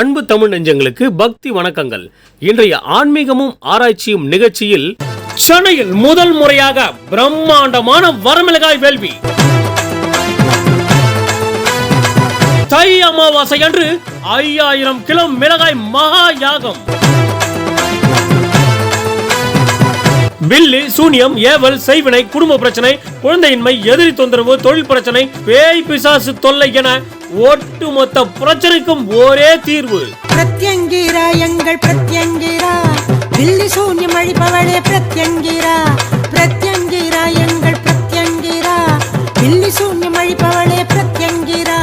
அன்பு தமிழ் நெஞ்சங்களுக்கு பக்தி வணக்கங்கள். இன்றைய ஆன்மீகமும் ஆராய்ச்சியும் நிகழ்ச்சியில் சென்னையில் முதல் முறையாக பிரம்மாண்டமான வரமிளகாய் வேள்வி. தை அமாவாசை அன்று ஐயாயிரம் கிலோ மிளகாய் மகா யாகம். வில்லு சூனியம் ஏவல் செய்வினை குடும்ப பிரச்சனை குழந்தையின்மை எதிரி தொந்தரவு தொழில் பிரச்சனை பேய் பிசாசு தொல்லை என ஒட்டுமொத்த பிரச்சனைக்கும் ஒரே தீர்வு. பிரத்யங்கீரா எங்கள் பிரத்யங்கீரா. தில்லி சூன்யம் அழிப்பவளே பிரத்யங்கீரா. பிரத்யங்கீரா எங்கள் பிரத்யங்கீரா. தில்லி சூன்யம் அழிப்பவளே பிரத்யங்கீரா.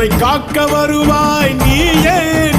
நம்மை காக்க வருவாய் நீயே.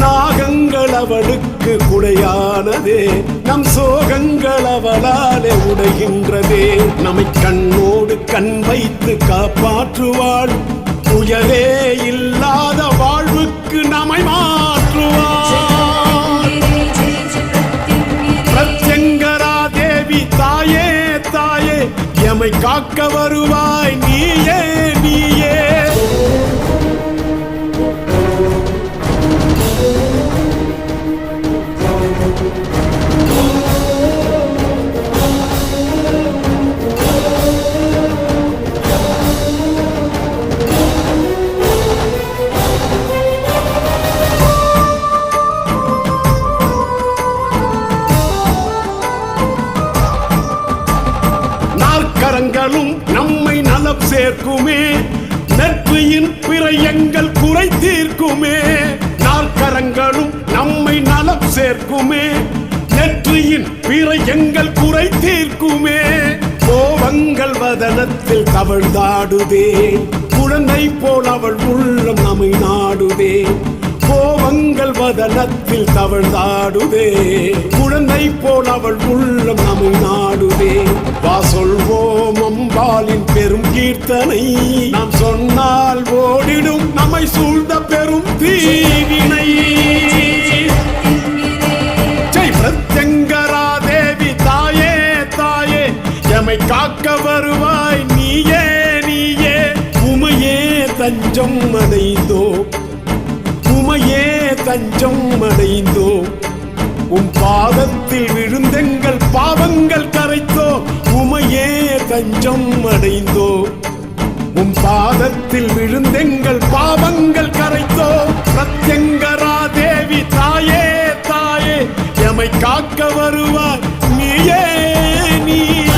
நாகங்கள் அவளுக்கு குடையானதே. நம் சோகங்கள் அவளாலே உடைகின்றதே. நம்மை கண்ணோடு கண் வைத்து காப்பாற்றுவாள். புயலே இல்லாத வாழ்வுக்கு நம்மை மாற்றுவாள். பிரத்யங்கரா தேவி தாயே தாயே எமை காக்க வருவாய் நீயே நீயே. எங்கள் குறை தீர்க்குமே. கோபங்கள் வதனத்தில் தவழ்ந்தாடுதே. குழந்தை போல் அவள் உள்ளம் நம்மை நாடுதே. கோபங்கள் வதனத்தில் தவழ்ந்தாடுதே. குழந்தை போல் அவள் உள்ளம் நம்மை நாடுதே. வா சொல்வோம் அம்பாலின் பெரும் கீர்த்தனை. நாம் சொன்னால் ஓடிடும் நம்மை சூழ்ந்த பெரும் தீவினை. நம்மை காக்க வருவாய். நீயே நீயே. உமையே தஞ்சம் அடைந்தோ. உமையே தஞ்சம் அடைந்தோ. உம் பாதத்தில் விழுந்தெங்கள் பாவங்கள் கரைத்தோ. உமையே தஞ்சம் அடைந்தோ. உம் பாதத்தில் விழுந்தெங்கள் பாவங்கள் கரைத்தோ. பிரத்யங்கரா தேவி தாயே தாயே. எமை காக்க வருவார் நீயே நீ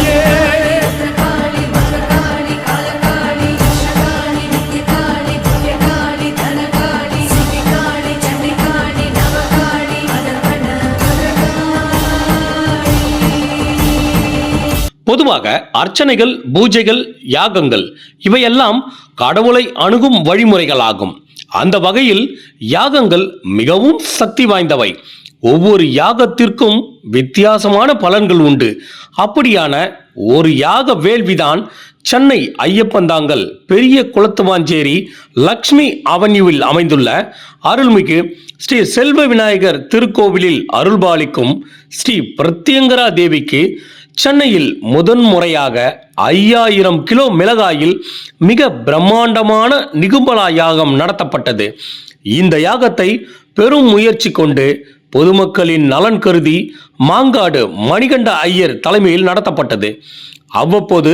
பொதுவாக அர்ச்சனைகள் பூஜைகள் யாகங்கள் இவையெல்லாம் கடவுளை அணுகும் வழிமுறைகளாகும். அந்த வகையில் யாகங்கள் மிகவும் சக்தி வாய்ந்தவை. ஒவ்வொரு யாகத்திற்கும் வித்தியாசமான பலன்கள் உண்டு. அப்படியான ஒரு யாக வேள்விதான் சென்னை ஐயப்பந்தாங்கல் பெரிய குளத்துவாஞ்சேரி லக்ஷ்மி அவென்யூவில் அமைந்துள்ள அருள்மிகு ஸ்ரீ செல்வ விநாயகர் திருக்கோவிலில் அருள்பாலிக்கும் ஸ்ரீ பிரத்யங்கரா தேவிக்கு சென்னையில் முதன்முறையாக ஐயாயிரம் கிலோ மிளகாயில் மிக பிரம்மாண்டமான நிகும்பலா யாகம் நடத்தப்பட்டது. இந்த யாகத்தை பெரும் முயற்சி கொண்டு பொதுமக்களின் நலன் கருதி மாங்காடு மணிகண்ட ஐயர் தலைமையில் நடத்தப்பட்டது. அவ்வப்போது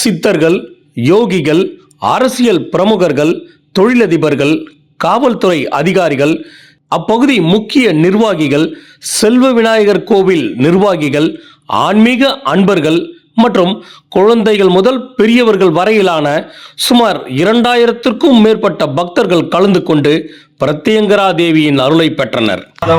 சித்தர்கள் யோகிகள் அரசியல் பிரமுகர்கள் தொழிலதிபர்கள் காவல்துறை அதிகாரிகள் அப்பகுதி முக்கிய நிர்வாகிகள் செல்வ விநாயகர் கோவில் நிர்வாகிகள் ஆன்மீக அன்பர்கள் மற்றும் குழந்தைகள் முதல் பெரியவர்கள் வரையிலான சுமார் இரண்டாயிரத்திற்கும் மேற்பட்ட பக்தர்கள் கலந்து கொண்டு பிரத்யங்கரா தேவியின் அருளை பெற்றனர். आदौ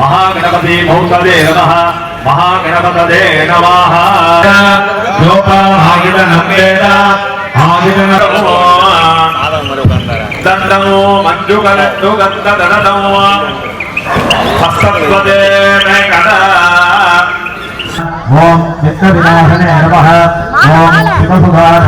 మహాగణపతి మౌతదే నమ మహాగణపతదే నమః లోపాహాగిత నమ్మేద ఆగిత నమో దండము మంజుగలండు గంధ దండము హస్తత్వదే కద ఓం విఘ్నవినాశనే నమః ఓం శివసుధాయ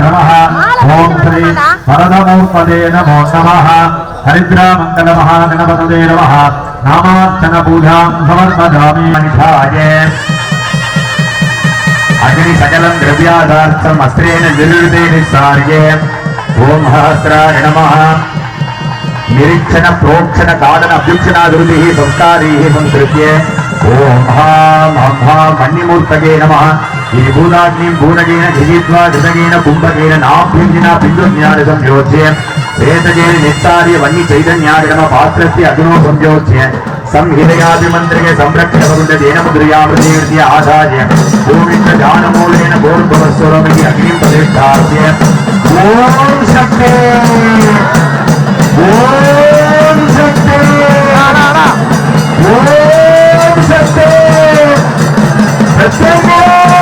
नामार्चन पूजां समर्पयामि मनिधाये अग्नि सकलं द्रव्यादार्थम् अस्त्रेण विरुद्धेन सार्ये ॐ सहस्राय नमः निरीक्षण प्रोक्षण कालन अभ्युक्षणादृतिः संस्कारैः संसृत्य ॐ हां हं हां मन्निमूर्तये नमः त्रिभूताग्निं भूनगेन धियित्वा धृतगेन कुम्भकेन नाभ्यञ्जना पिन्दुज्ञानसंयोज्य ஏதஜேரி நித்தாரிய வன்னி சைதன்யாரிடம பாத்திரத்தை அகுனோ சம்யோச்சிய സംഹിതയാതിമന്ത്രിക സംരക്ഷകരുടെ ദീനമുദ്രയാമൃതീകൃതിയ ആചാര്യ ഭൂമിന്റെ ദാനമൂലേന ഗോർഭവസ്വരമിതി അഗ്നിം പ്രതിഷ്ഠാർദ്യ ഓം ശക്തി ഓം ശക്തി ഓം ശക്തി പ്രത്യേക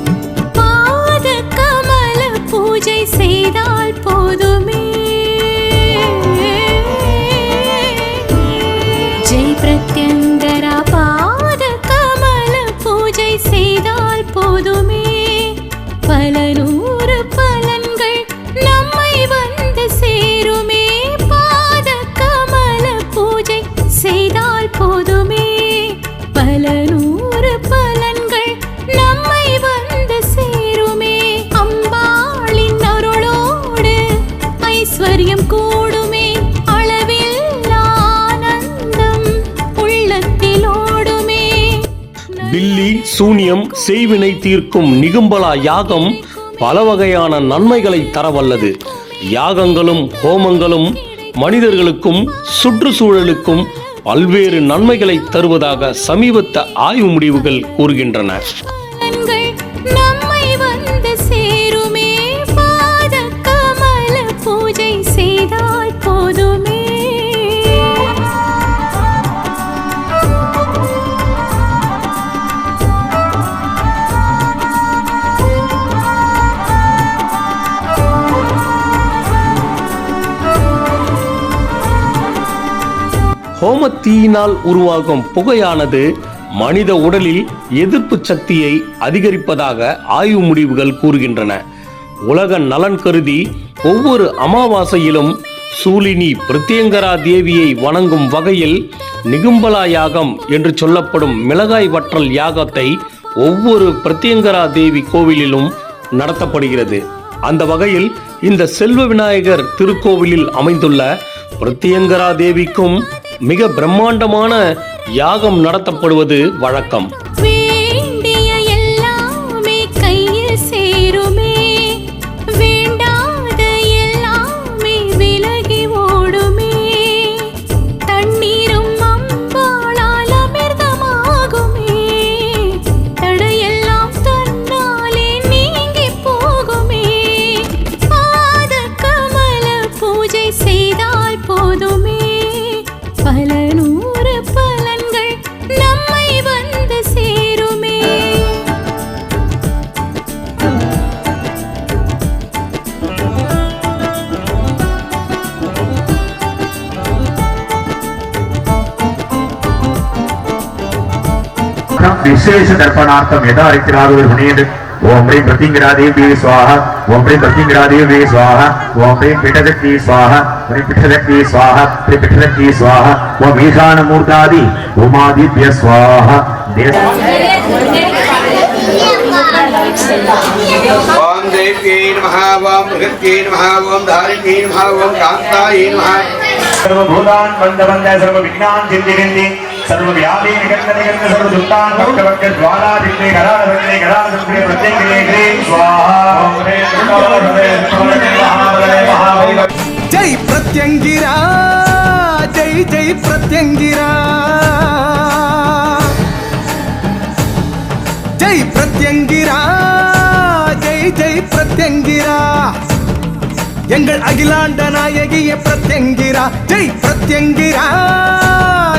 சூனியம் செய்வினை தீர்க்கும் நிகும்பலா யாகம் பல வகையான நன்மைகளை தரவல்லது. யாகங்களும் ஹோமங்களும் மனிதர்களுக்கும் சுற்றுச்சூழலுக்கும் பல்வேறு நன்மைகளை தருவதாக சமீபத்த ஆய்வு முடிவுகள் கூறுகின்றன. ஹோமத்தீயினால் உருவாகும் புகையானது மனித உடலில் எதிர்ப்பு சக்தியை அதிகரிப்பதாக ஆய்வு முடிவுகள் கூறுகின்றன. உலக நலன் கருதி ஒவ்வொரு அமாவாசையிலும் சூலினி பிரத்யங்கரா தேவியை வணங்கும் வகையில் நிகும்பலா யாகம் என்று சொல்லப்படும் மிளகாய் வற்றல் யாகத்தை ஒவ்வொரு பிரத்யங்கரா தேவி கோவிலிலும் நடத்தப்படுகிறது. அந்த வகையில் இந்த செல்வ விநாயகர் திருக்கோவிலில் அமைந்துள்ள பிரத்யங்கரா தேவிக்கும் மிக பிரம்மாண்டமான யாகம் நடத்தப்படுவது வழக்கம். விசேஷ தர்ப்பணார்த்தம் எதா இருக்கிறார்கள் முனியது ஓம் ரீம் பிரதிங்கிராதேவி சுவாக ஓம் ரீம் பிரதிங்கிராதேவி சுவாக ஓம் ரீம் பிட்டதக்தி சுவாக ஹரி பிட்டதக்தி சுவாக ஹரி பிட்டதக்தி சுவாக ஓம் ஈசான மூர்த்தாதி உமாதித்ய சுவாக ஓம் தேவியை நம ஓம் மிருகத்யை நம ஓம் தாரிணியை நம ஓம் காந்தாயை நம சர்வபூதான் பந்த பந்த சர்வ விக்னான் சிந்தி. सर्वव्यापी निगन्धनिगन्ध सर्वदुत्तां कवकवज्ज्वालादिग्ने करालभग्ने करालभग्ने प्रत्यङ्गिने ग्रे स्वाहा జై ప్రత్యంగిరా జై జై ప్రత్యంగిరా జై ప్రత్యంగిరా జై జై ప్రత్యంగిరా எங்கள் அகிலாண்ட நாயகிய பிரத்யங்கிரா. ஜெய் பிரத்யங்கிரா.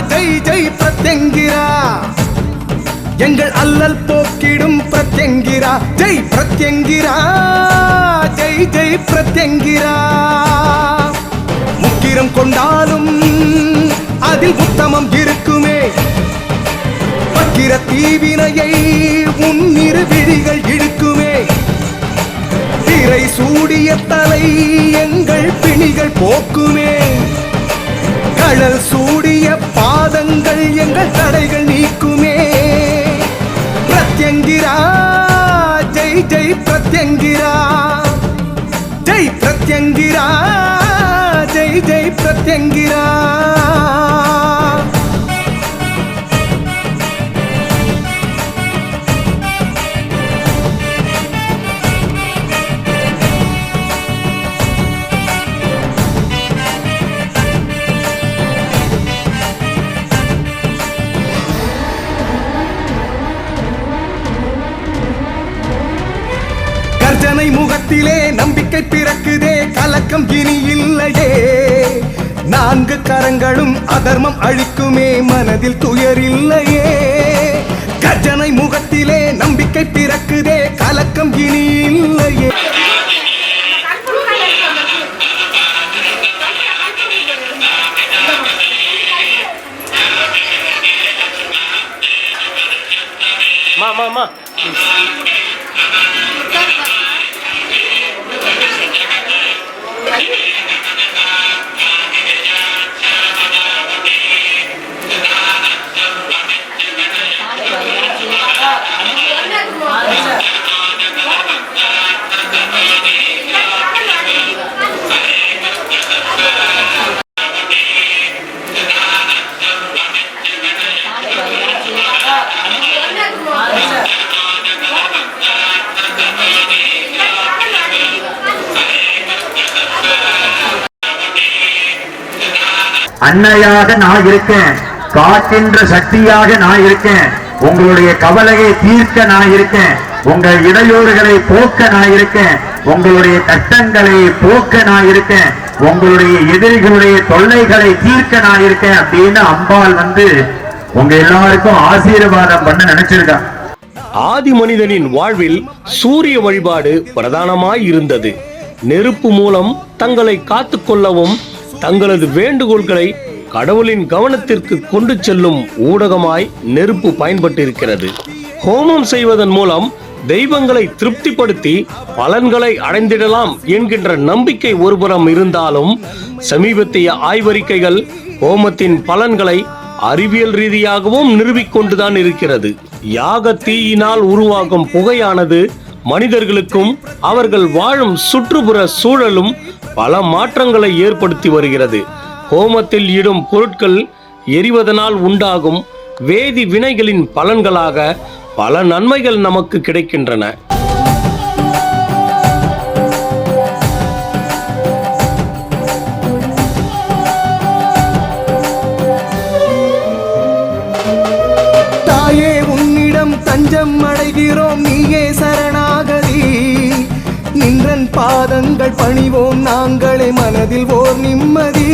ஜெய் ஜெய் பிரத்யங்கிரா. எங்கள் அல்லல் போக்கிடும் பிரத்யங்கிரா. ஜெய் பிரத்யங்கிரா. ஜெய் ஜெய் பிரத்யங்கிரா. முக்கிரம் கொண்டாலும் அதில் உத்தமம் இருக்குமே. வக்கிர தீவினையை உன்னிரு விழிகள் திரை சூடிய தலை எங்கள் பிணிகள் போக்குமே. கடல் சூடிய பாதங்கள் எங்கள் தடைகள் நீக்குமே. பிரத்யங்கிரா ஜெய் ஜெய் பிரத்யங்கிரா. ஜெய் பிரத்யங்கிரா ஜெய் ஜெய் பிரத்யங்கிரா. பிறக்குதே இனி இல்லையே. நான்கு கரங்களும் அதர்மம் அழிக்குமே. மனதில் துயர் இல்லையே. கர்ஜனை முகத்திலே நம்பிக்கை பிறக்குதே. கலக்கம் இனி இல்லையே. மா மா மா. அன்னையாக நான் இருக்கேன். காக்கின்ற சக்தியாக நான் இருக்கேன். உங்களுடைய கவலையை தீர்க்க நான் இருக்கேன். உங்கள் இடையூறுகளை போக்க நான் இருக்கேன். உங்களுடைய கட்டங்களை போக்க நான் இருக்கேன். உங்களுடைய எதிரிகளுடைய தொல்லைகளை தீர்க்க நான் இருக்கேன் அப்படின்னு அம்பாள் வந்து உங்க எல்லாருக்கும் ஆசீர்வாதம் பண்ண நினைச்சிருக்கான் ஆதி மனிதனின் வாழ்வில் சூரிய வழிபாடு பிரதானமாய் இருந்தது. நெருப்பு மூலம் தங்களை காத்துக்கொள்ளவும் தங்களது வேண்டுகோள்களை கடவுளின் கவனத்திற்கு கொண்டு செல்லும் ஊடகமாய் நெருப்பு பயன்பட்டிருக்கிறது. ஹோமம் செய்வதன் மூலம் தெய்வங்களை திருப்திப்படுத்தி பலன்களை அடைந்திடலாம் என்கின்ற நம்பிக்கை ஒருபுறம் இருந்தாலும் சமீபத்திய ஆய்வறிக்கைகள் ஹோமத்தின் பலன்களை அறிவியல் ரீதியாகவும் நிறுவிக்கொண்டுதான் இருக்கிறது. யாக தீயினால் உருவாகும் புகையானது மனிதர்களுக்கும் அவர்கள் வாழும் சுற்றுப்புற சூழலும் பல மாற்றங்களை ஏற்படுத்தி வருகிறது. ஹோமத்தில் இடும் பொருட்கள் எரிவதனால் உண்டாகும் வேதி வினைகளின் பலன்களாக பல நன்மைகள் நமக்கு கிடைக்கின்றன. தாயே உன்னிடம் தஞ்சம் அடைகிறோம். நீயே பாதங்கள் பணிவோம். நாங்களே மனதில் ஓர் நிம்மதி.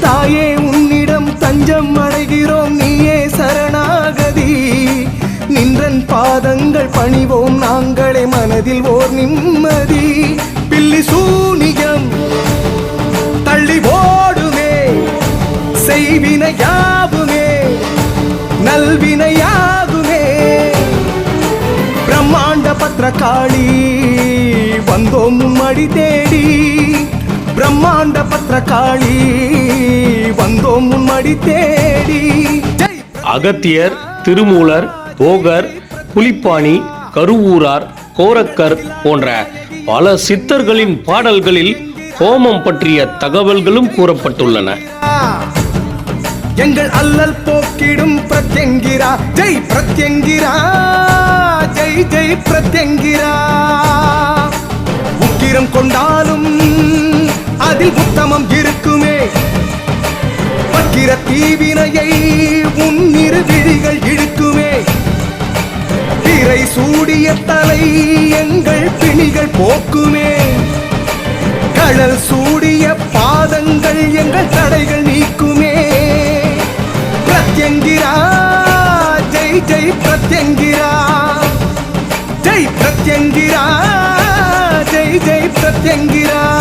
தாயே உன்னிடம் தஞ்சம் அடைகிறோம். நீயே சரணாகதி. நின்றன் பாதங்கள் பணிவோம். நாங்களே மனதில் ஓர் நிம்மதி. பில்லி சூனியம் தள்ளி ஓடுமே. செய்வினையாவுமே நல்வினையாகுமே பிரம்மாண்ட பத்திரகாளி வந்தோம் மடி தேடி. பிரம்மாண்ட பத்திரகாளி வந்தோம் மடி தேடி. அகத்தியர் திருமூலர் போகர் புலிப்பாணி கருவூரார் கோரக்கர் போன்ற பல சித்தர்களின் பாடல்களில் ஹோமம் பற்றிய தகவல்களும் கூறப்பட்டுள்ளன. எங்கள் அல்லல் போக்கிடும் பிரத்யங்கிரா. ஜெய் பிரத்யங்கிரா. ஜெய் ஜெய் பிரத்யங்கிரா. உக்கிரம் கொண்டாலும் அதில் உத்தமம் இருக்குமே. வக்கிர தீவினையை உன்னிரு விழிகள் இழுக்குமே. திரை சூடிய தலை எங்கள் பிணிகள் போக்குமே. கடல் சூடிய பாதங்கள் எங்கள் தடைகள் நீக்குமே. பிரத்யங்கிரா ஜெய் ஜெய் பிரத்யங்கிரா ஜெய்